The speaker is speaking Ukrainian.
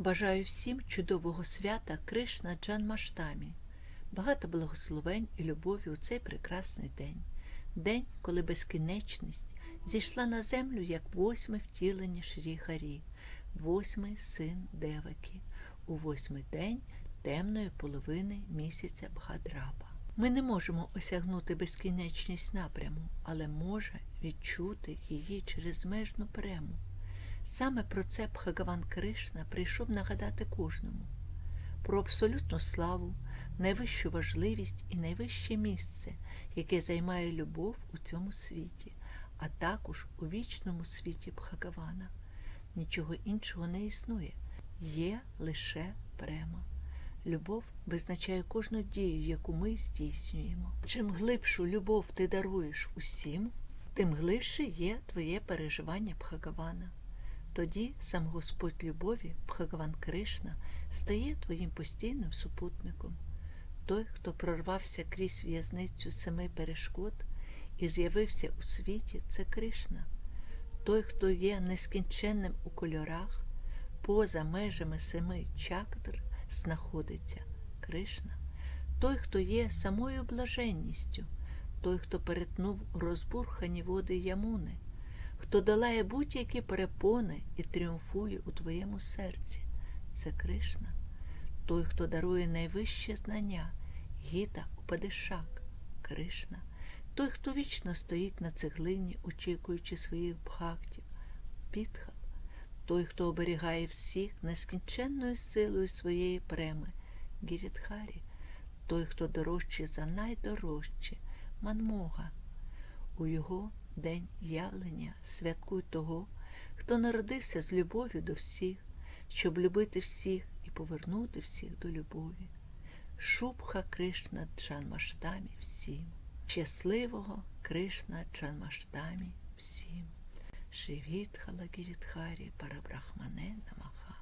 Бажаю всім чудового свята Кришна Джанмаштамі, багато благословень і любові у цей прекрасний день, день, коли безкінечність зійшла на землю як восьме втілення Шрі Харі, восьмий син Деваки, у восьмий день темної половини місяця Бхадраба. Ми не можемо осягнути безкінечність напряму, але може відчути її через межну прему. Саме про це Бхагаван Кришна прийшов нагадати кожному про абсолютну славу, найвищу важливість і найвище місце, яке займає любов у цьому світі, а також у вічному світі Бхагавана. Нічого іншого не існує, є лише према. Любов визначає кожну дію, яку ми здійснюємо. Чим глибшу любов ти даруєш усім, тим глибше є твоє переживання Бхагавана. Тоді сам Господь любові, Бхагаван Кришна, стає твоїм постійним супутником. Той, хто прорвався крізь в'язницю семи перешкод і з'явився у світі, це Кришна. Той, хто є нескінченним у кольорах, поза межами семи чакр, знаходиться Кришна. Той, хто є самою блаженністю, той, хто перетнув розбурхані води Ямуни хто долає будь-які перепони і тріумфує у твоєму серці, це Кришна, той, хто дарує найвище знання, гіта Упадишак, Кришна, той, хто вічно стоїть на цеглині, очікуючи своїх бхактів, Підхал, той, хто оберігає всіх нескінченною силою своєї преми, Гірідхарі, той, хто дорожчий за найдорожче, Манмога. У його день явлення святкуй того, хто народився з любов'ю до всіх, щоб любити всіх і повернути всіх до любові. Шубха Кришна Джанмаштамі всім. Щасливого Кришна Джанмаштамі всім. Шивітхала Гірітхарі Парабрахмане Намаха.